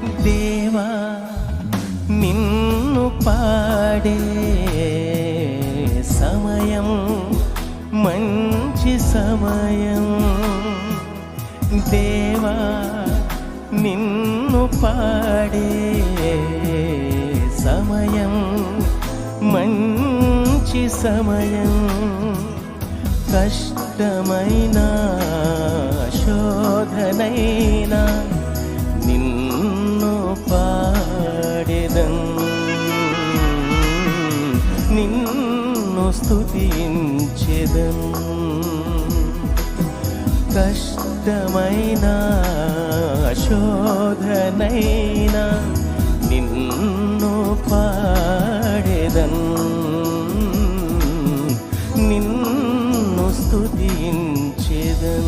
దేవా నిన్ను పాడే సమయం మంచి సమయం. దేవా నిన్ను పాడే సమయం మంచి సమయం. కష్టమైన శోధనైనా నిన్ను నిజం నిన్ను స్థుతించెదం కష్టమైన శోధనైనా నిన్ను పాడెదం. నిన్ను స్థుతించెదం